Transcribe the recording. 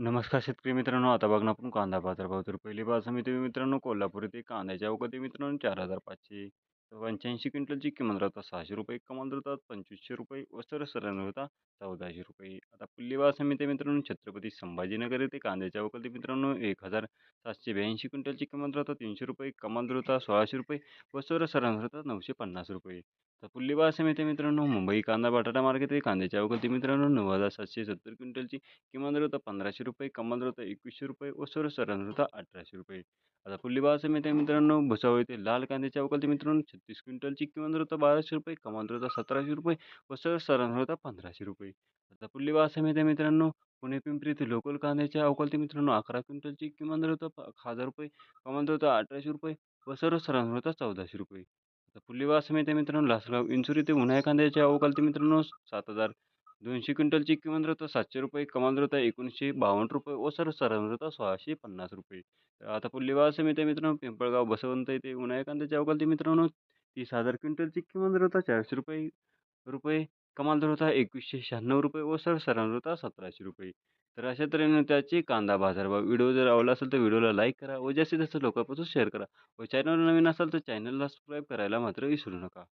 नमस्कार शेतकरी मित्रांनो आता बघणं आपण कांदा बाजारभाव तर पहिली बाजार समिती मित्रांनो कोल्हापूर येथे कांद्याच्या अवघात मित्रांनो चार हजार पाचशे पंच्याऐंशी क्विंटलची किंमत राहतात सहाशे रुपये कमाल राहतात पंचवीसशे रुपये व सरसरांना होता. चौदाशे रुपये. आता पुल्ली बाजार समिती मित्रांनो छत्रपती संभाजीनगर येथे कांद्याच्या अवकाळी मित्रांनो एक हजार सातशे ब्याऐंशी क्विंटलची किंमत राहतात तीनशे रुपये कमाल होता. सोळाशे रुपये व सरसरांना राहतात नऊशे पन्नास रुपये. तर पुल्ली बाजार समिती मित्रांनो. मुंबई कांदा बटाटा मार्केट येथे कांद्याच्या अवघती मित्रांनो नऊ हजार सातशे सत्तर क्विंटलची. किमान दर होता पंधराशे रुपये कमाल दर होता एकवीसशे रुपये व सर्वसाधारण होता अठराशे रुपये. आता पुल्ली बाजार समिती मित्रांनो भुसावळ येथे लाल कांद्याच्या अवकाळी मित्रांनो छत्तीस क्विंटलची. किमान दर होता बाराशे रुपये कमाल दर होता सतराशे रुपये व सर्वसाधारण होता पंधराशे रुपये. आता पुल्ली बाजार समिती मित्रांनो पुणे पिंपरी येथे लोकल कांद्याच्या अवकाळी मित्रांनो अकरा क्विंटलची. किमान दर होता हजार रुपये कमाल दर होता अठराशे रुपये व सर्वसाधारण होता चौदाशे रुपये. आता पुल्ली बाजार मित्रांनो लासलगाव इंचूर ते उन्हाळ्या कांद्याच्या अवकाळी मित्रांनो सात हजार दोनशे क्विंटलची किमान दर सातशे रुपये कमाल दर एकोणीसशे बावन्न रुपये व सर्वसाधारण होता सोळाशे पन्नास रुपये. आता पुल्ली बाजार समिती मित्रांनो पिंपळगाव बसवंत येथे उन्हाळ्या कांद्याच्या अवकाळी मित्रांनो तीस हजार क्विंटलची किमान दर चारशे रुपये रुपये कमाल दर होता एकवीसशे शहाण्णव रुपये व सर्वसाधारण होता सतराशे रुपये. तर अशा तऱ्हेने त्याचे कांदा बाजारभाव. व्हिडिओ जर आवडला असेल तर व्हिडिओला लाईक करा व जास्तीत जास्त लोकांपासून शेअर करा व चॅनल नवीन असाल तर चॅनलला सबस्क्राईब करायला मात्र विसरू नका.